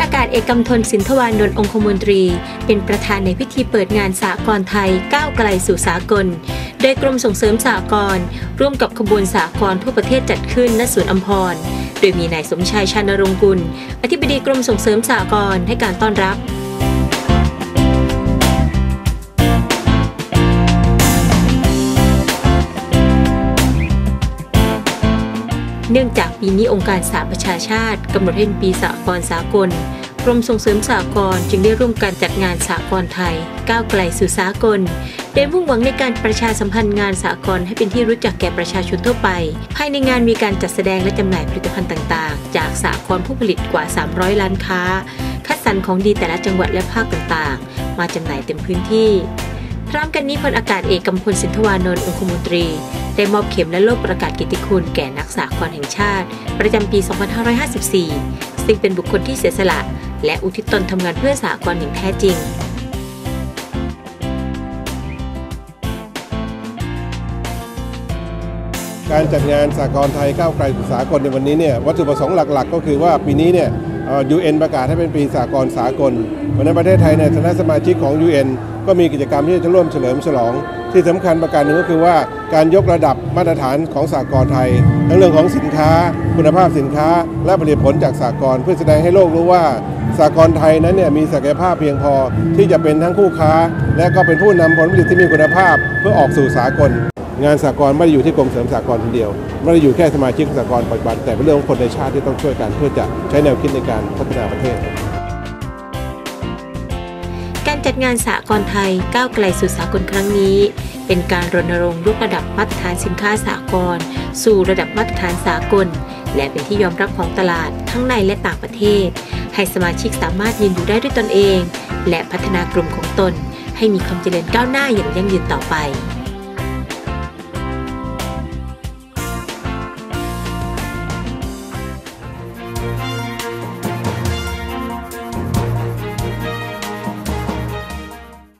อากาศเอกำธนสินทวานนท์องคมนตรี เป็นประธานในพิธีเปิดงานสากลไทยก้าวไกลสู่สากล โดยกรมส่งเสริมสากลร่วมกับขบวนสากลทั่วประเทศจัดขึ้นณสวนอัมพร โดยมีนายสมชายชานรงค์กุล อธิบดีกรมส่งเสริมสากลให้การต้อนรับ เนื่องจากปีนี้องค์การสหประชาชาติกำหนดให้เป็นปีสากลสากล กรมส่งเสริมสากลจึงได้ร่วมกันจัดงานสากลไทย ก้าวไกลสู่สากลโดยมุ่งหวังในการประชาสัมพันธ์งานสากลให้เป็นที่รู้จักแก่ประชาชนทั่วไป ภายในงานมีการจัดแสดงและจำหน่ายผลิตภัณฑ์ต่างๆ จากสากลผู้ผลิตกว่า 300 ล้านค้า คัดสรรของดีแต่ละจังหวัดและภาคต่างๆ มาจำหน่ายเต็มพื้นที่ พร้อมกันนี้พลอากาศเอกกำพลสินทวานนท์องคมนตรี ได้มอบเข็มและโล่ประกาศกิติคุณแก่นักสากลแห่งชาติ ประจำปี 2554 ซึ่งเป็นบุคคลที่เสียสละ และอุทิศตนทำงานเพื่อสากลอย่างแท้จริงการจัดงานสากลไทยก้าวไกลสู่สากลในวันนี้เนี่ยวัตถุประสงค์หลักๆ ก็คือว่าปีนี้เนี่ยยูเอ็นประกาศให้เป็นปีสากลสากลเพราะฉะนั้นประเทศไทยในฐานะสมาชิกของ UN ก็มีกิจกรรมที่จะร่วมเฉลิมฉลอง ที่สำคัญประการหนึ่งก็คือว่าการยกระดับมาตรฐานของสากลไทย ทั้งเรื่องของสินค้า คุณภาพสินค้า และผลิตผลจากสากลเพื่อแสดงให้โลกรู้ว่าสากลไทยนั้นเนี่ยมีศักยภาพเพียงพอที่จะเป็นทั้งคู่ค้า และก็เป็นผู้นำผลผลิตที่มีคุณภาพ เพื่อออกสู่สากล งานสากลไม่ได้อยู่ที่กรมเสริมสากลคนเดียวไม่ได้อยู่แค่สมาชิกสากลปัจจุบันแต่เป็นเรื่องของคนในชาติที่ต้องช่วยกัน เพื่อจะใช้แนวคิดในการพัฒนาประเทศ การจัดงานสากลไทยก้าวไกลสู่สากลครั้งนี้ เป็นการรณรงค์ยกระดับมาตรฐานสินค้าสากลสู่ระดับมาตรฐานสากล และเป็นที่ยอมรับของตลาดทั้งในและต่างประเทศ ให้สมาชิกสามารถยืนอยู่ได้ด้วยตนเอง และพัฒนากลุ่มของตน ให้มีความเจริญก้าวหน้าอย่างยั่งยืนต่อไป